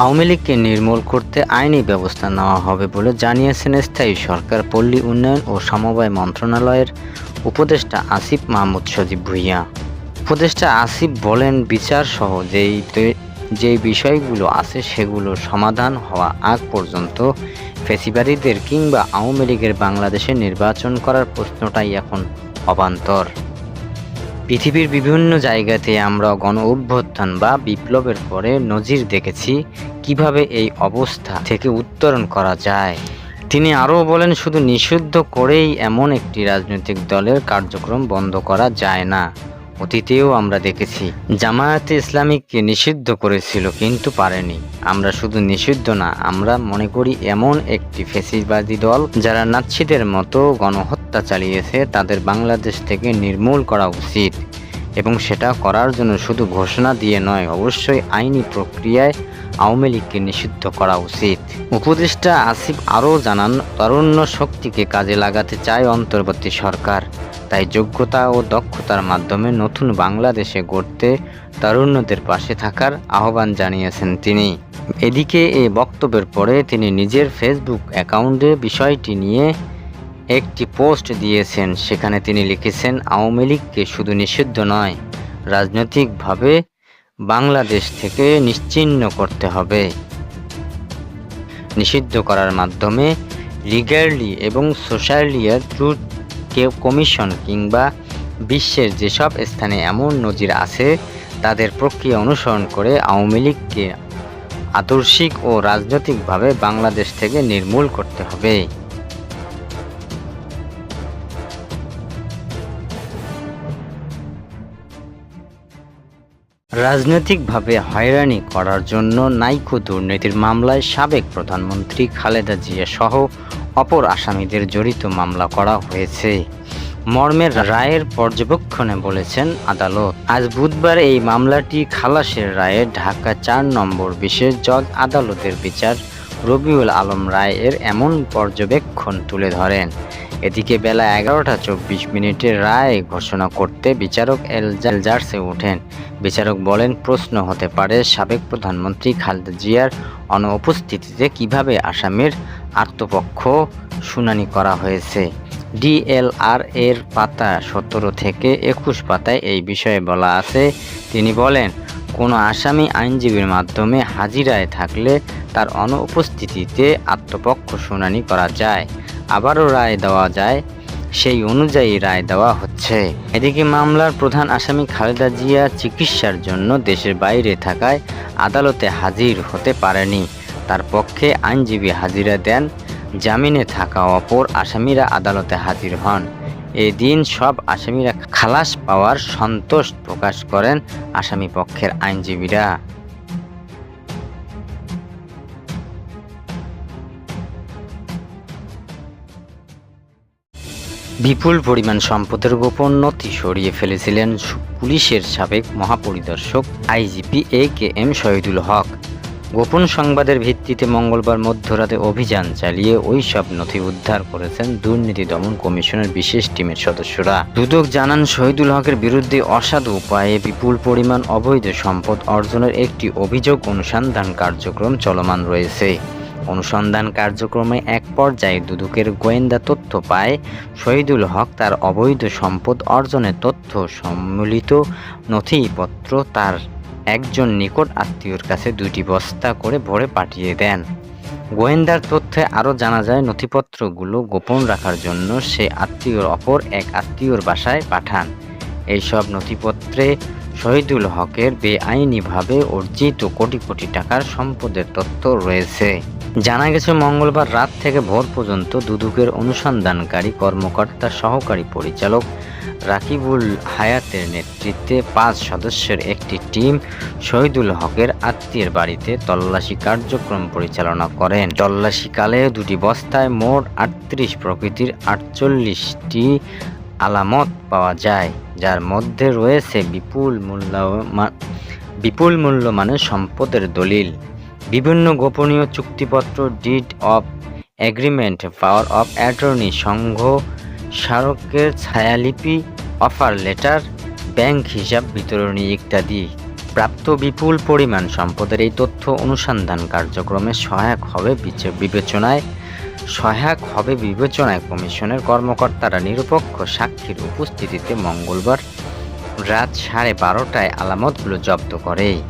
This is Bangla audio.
আওয়ামী লীগকে নির্মূল করতে আইনি ব্যবস্থা নেওয়া হবে বলে জানিয়েছেন স্থায়ী সরকার পল্লী উন্নয়ন ও সমবায় মন্ত্রণালয়ের উপদেষ্টা আসিফ মাহমুদ সজীব ভুইয়া। উপদেষ্টা আসিফ বলেন, বিচার সহ যেই যেই বিষয়গুলো আছে সেগুলোর সমাধান হওয়া আগ পর্যন্ত ফেসিবাদীদের কিংবা আওয়ামী লীগের বাংলাদেশে নির্বাচন করার প্রশ্নটাই এখন অবান্তর। পৃথিবীর বিভিন্ন জায়গাতে আমরা গণ অভ্যুত্থান বা বিপ্লবের পরে নজির দেখেছি কীভাবে এই অবস্থা থেকে উত্তরণ করা যায়। তিনি আরও বলেন, শুধু নিষিদ্ধ করেই এমন একটি রাজনৈতিক দলের কার্যক্রম বন্ধ করা যায় না। অতীতেও আমরা দেখেছি। জামায়াতে ইসলামীকে নিষিদ্ধ করেছিল কিন্তু পারেনি। আমরা শুধু নিষিদ্ধ না, আমরা মনে করি এমন একটি ফেসিবাদী দল যারা নাৎসিদের মতো গণহত্যা চালিয়েছে, তাদের বাংলাদেশ থেকে নির্মূল করা উচিত। এবং সেটা করার জন্য শুধু ঘোষণা দিয়ে নয়, অবশ্যই আইনি প্রক্রিয়ায় আওয়ামী লীগকে নিষিদ্ধ করা উচিত। উপদেষ্টা আসিফ আরও জানান, তরুণ্য শক্তিকে কাজে লাগাতে চায় অন্তর্বর্তী সরকার, তাই যোগ্যতা ও দক্ষতার মাধ্যমে নতুন বাংলাদেশে গড়তে তারুণ্যদের পাশে থাকার আহ্বান জানিয়েছেন তিনি। এদিকে এই বক্তব্যের পরে তিনি নিজের ফেসবুক অ্যাকাউন্টে বিষয়টি নিয়ে একটি পোস্ট দিয়েছেন। সেখানে তিনি লিখেছেন, আওয়ামী লীগকে শুধু নিষিদ্ধ নয়, রাজনৈতিকভাবে বাংলাদেশ থেকে নিশ্চিহ্ন করতে হবে। নিষিদ্ধ করার মাধ্যমে লিগালি এবং সোশ্যালিয়ার ট্রুথ কমিশন কিংবা বিশ্বের যেসব স্থানে এমন নজির আছে, তাদের প্রক্রিয়া অনুসরণ করে আওয়ামী লীগকে আদর্শিক ও রাজনৈতিকভাবে বাংলাদেশ থেকে নির্মূল করতে হবে। রাজনৈতিকভাবে হয়রানি করার জন্য নাইকো দুর্নীতির মামলায় সাবেক প্রধানমন্ত্রী খালেদা জিয়া সহ অপর আসামিদের জড়িত মামলা করা হয়েছে। মর্মের রায়ের পর্যবেক্ষণে বলেছেন আদালত, আজ বুধবার এই মামলাটি খালাসের রায়ে ঢাকা চার নম্বর বিশেষ জজ আদালতের বিচার রবিউল আলম রায় এর এমন পর্যবেক্ষণ তুলে ধরেন। এদিকে বেলা এগারোটা চব্বিশ মিনিটে রায় ঘোষণা করতে বিচারক এলজার্সে ওঠেন। বিচারক বলেন, প্রশ্ন হতে পারে, সাবেক প্রধানমন্ত্রী খালেদা জিয়ার অনুপস্থিতিতে কীভাবে আসামির আত্মপক্ষ শুনানি করা হয়েছে। ডিএলআর এর পাতা সতেরো থেকে একুশ পাতায় এই বিষয়ে বলা আছে। তিনি বলেন কোনো আসামি আইনজীবীর মাধ্যমে হাজিরায় থাকলে তার অনুপস্থিতিতে আত্মপক্ষ শুনানি করা যায়, আবারও রায় দেওয়া যায়, সেই অনুযায়ী রায় দেওয়া হচ্ছে। এদিকে মামলার প্রধান আসামি খালেদা জিয়া চিকিৎসার জন্য দেশের বাইরে থাকায় আদালতে হাজির হতে পারেনি। তার পক্ষে আইনজীবী হাজিরা দেন, জামিনে থাকা অপর আসামিরা আদালতে হাজির হন। এদিন সব আসামিরা খালাস পাওয়ার সন্তোষ প্রকাশ করেন আসামি পক্ষের আইনজীবীরা। বিপুল পরিমাণ সম্পদের গোপন নথি সরিয়ে ফেলেছিলেন পুলিশের সাবেক মহাপরিদর্শক IGP A K M Shahidul Haque. গোপন সংবাদের ভিত্তিতে মঙ্গলবার মধ্যরাতে অভিযান চালিয়ে ওই সব নথি উদ্ধার করেছেন দুর্নীতি দমন কমিশনের বিশেষ টিমের সদস্যরা। দুদক জানান, শহীদুল হকের বিরুদ্ধে অসাধু উপায়ে বিপুল পরিমাণ অবৈধ সম্পদ অর্জনের একটি অভিযোগ অনুসন্ধান কার্যক্রম চলমান রয়েছে। অনুসন্ধান কার্যক্রমে এক পর্যায়ে দুদকের গোয়েন্দা তথ্য পায়, শহীদুল হক তার অবৈধ সম্পদ অর্জনের তথ্য সম্মিলিত নথিপত্র তার একজন নিকট আত্মীয়র কাছে দুটি বস্তা করে ভরে পাঠিয়ে দেন। গোয়েন্দার তথ্যে আরও জানা যায়, নথিপত্রগুলো গোপন রাখার জন্য সে আত্মীয়র অপর এক আত্মীয়র বাসায় পাঠান। এইসব নথিপত্রে শহীদুল হকের বেআইনিভাবে অর্জিত কোটি কোটি টাকার সম্পদের তথ্য রয়েছে। জানা গেছে, মঙ্গলবার রাত থেকে ভোর পর্যন্ত দুদুকের অনুসন্ধানকারী কর্মকর্তা সহকারী পরিচালক রাকিবুল হায়াতের নেতৃত্বে পাঁচ সদস্যের একটি টিম শহীদুল হকের আত্মীয়ের বাড়িতে তল্লাশি কার্যক্রম পরিচালনা করেন। তল্লাশিকালে দুটি বস্তায় মোট আটত্রিশ প্রকৃতির আটচল্লিশটি আলামত পাওয়া যায়, যার মধ্যে রয়েছে বিপুল মূল্য বিপুল মূল্যমানের সম্পদের দলিল। বিভিন্ন গোপনীয় চুক্তিপত্র, deed of agreement power of attorney সংঘ স্মারকের ছায়ালিপি, অফার লেটার, ব্যাংক হিসাব বিতরণী ইত্যাদি। প্রাপ্ত বিপুল পরিমাণ সম্পদের এই তথ্য অনুসন্ধান কার্যক্রমে সহায়ক হবে বিচে- বিবেচনায়। সহায়ক হবে বিবেচনায় কমিশনের কর্মকর্তারা নিরপেক্ষ সাক্ষীর উপস্থিতিতে মঙ্গলবার রাত সাড়ে বারোটায় আলামতগুলো জব্দ করে।